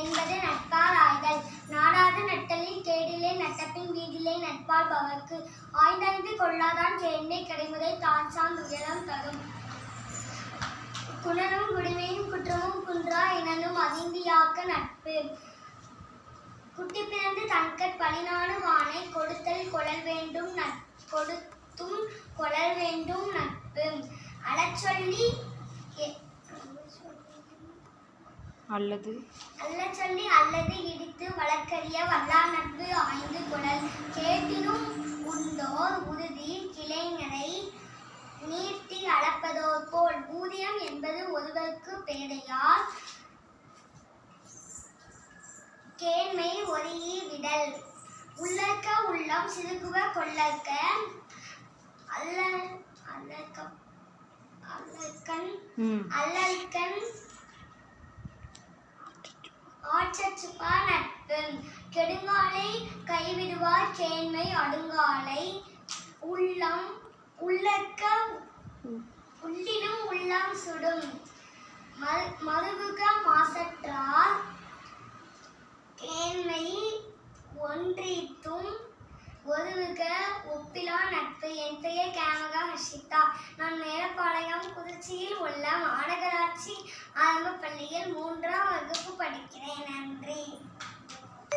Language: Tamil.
என்பது நட்பார் ஆய்தல். நாடாத நட்டலில் கேடிலே நட்டப்பின் வீதிலே நட்பார் பவர்க்கு. ஆய்ந்தறிந்து கொள்ளாதான் சேர்ந்தே கிடைமுறை தான் சார்ந்த உயரம் தரும். குணனும் குடிமையும் குற்றமும் குன்றா இனனும் அதிந்தியாக்க நட்பு. குட்டி பிறந்து தன்கட் பழிநாடு வானை கொடுத்தல் கொளல் வேண்டும் நட் கொடுத்தும் கொழல் வேண்டும் நட்பு. அலச்சொல்லி அல்லது அல்ல சொல்லி அல்லது இடித்து வளர்க்கரிய வல்லா நட்பு ஆய்ந்து கொளல் கேட்டினும் உண்டோர் உறுதி கிளைஞரை நீட்டி அளப்பதோர் போல். ஊதியம் என்பது ஒருவருக்கு பேதையால் கேண்மை ஒருங்கி விடல். உள்ளற்க உள்ளம் சிறுகுவ கொள்ளற்க அல்ல ம். அல்லல்கண் ஆற்றச்சுப்பா நட்பு கெடுங்காலை கைவிடுவார் கேண்மை அடுங்காலை. உள்ளம் உள்ளக்க உள்ளினும் உள்ளம் சுடும். மறுபுக மாசற்றார். கேண்மை ஒன்றித்தும் ஒருவுக ஒப்பிலா நட்பு. என் பெயர் கேமகா ஹர்ஷிதா. நான் மேலப்பாளையம் குதிர்ச்சியில் உள்ள மாநகராட்சி ஆரம்ப பள்ளியில் மூன்றாம் வகுப்பு படிக்கிறேன்.